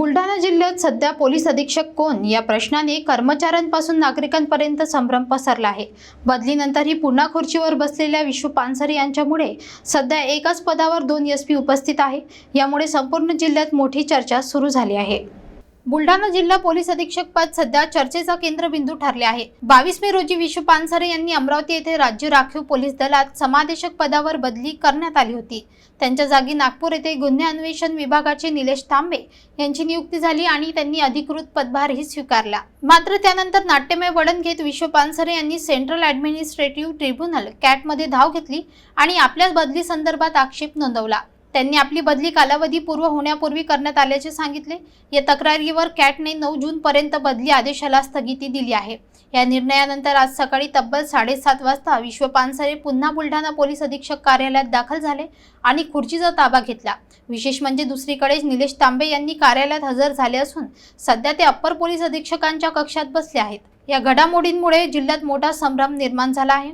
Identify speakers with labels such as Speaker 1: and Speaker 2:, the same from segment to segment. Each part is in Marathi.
Speaker 1: बुलढाणा जिल्ह्यात सध्या पोलीस अधीक्षक कोण? या प्रश्नाने कर्मचाऱ्यांपासून नागरिकांपर्यंत संभ्रम पसरला आहे. बदलीनंतर ही पुन्हा खुर्चीवर बसलेल्या विश्व पानसरे यांच्यामुळे सध्या एकाच पदावर दोन एस पी उपस्थित आहे. यामुळे संपूर्ण जिल्ह्यात मोठी चर्चा सुरू झाली आहे. बुलढाणा जिल्हा पोलीस अधीक्षक पद सध्या चर्चेचा केंद्रबिंदू ठरले आहे. बावीस मे रोजी विश्व पानसरे यांनी अमरावती येथे राज्य राखीव पोलीस दलात समादेशक पदावर बदली करण्यात आली होती. त्यांच्या जागी नागपूर येथे गुन्हे अन्वेषण विभागाचे निलेश तांबे यांची नियुक्ती झाली आणि त्यांनी अधिकृत पदभारही स्वीकारला. मात्र त्यानंतर नाट्यमय वळण घेत विश्व पानसरे यांनी सेंट्रल ऍडमिनिस्ट्रेटिव्ह ट्रिब्युनल कॅटमध्ये धाव घेतली आणि आपल्या बदली संदर्भात आक्षेप नोंदवला. त्यांनी आपली बदली कालावधी पूर्व होण्यापूर्वी करण्यात आल्याचे सांगितले. या तक्रारीवर कॅटने नऊ जून पर्यंत बदली आदेशाला स्थगिती दिली आहे. या निर्णयानंतर आज सकाळी तब्बल साडेसात वाजता विश्व पानसरे पुन्हा बुलढाणा पोलीस अधीक्षक कार्यालयात दाखल झाले आणि खुर्चीचा ताबा घेतला. विशेष म्हणजे दुसरीकडे निलेश तांबे यांनी कार्यालयात हजर झाले असून सध्या ते अप्पर पोलीस अधीक्षकांच्या कक्षात बसले आहेत. या घडामोडींमुळे जिल्ह्यात मोठा संभ्रम निर्माण झाला आहे.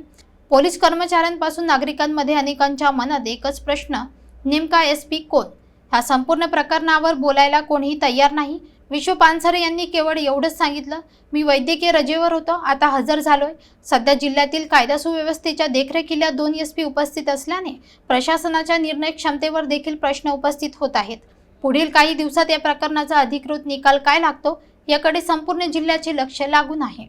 Speaker 1: पोलीस कर्मचाऱ्यांपासून नागरिकांमध्ये अनेकांच्या मनात एकच प्रश्न नेमका एस पी कोण? ह्या संपूर्ण प्रकरणावर बोलायला कोणीही तयार नाही. विश्व पानसरे यांनी केवळ एवढंच सांगितलं मी वैद्यकीय रजेवर होतो आता हजर झालोय. सध्या जिल्ह्यातील कायदा सुव्यवस्थेच्या देखरेखीला दोन एस पी उपस्थित असल्याने प्रशासनाच्या निर्णय क्षमतेवर देखील प्रश्न उपस्थित होत आहेत. पुढील काही दिवसात या प्रकरणाचा अधिकृत निकाल काय लागतो याकडे संपूर्ण जिल्ह्याचे लक्ष लागून आहे.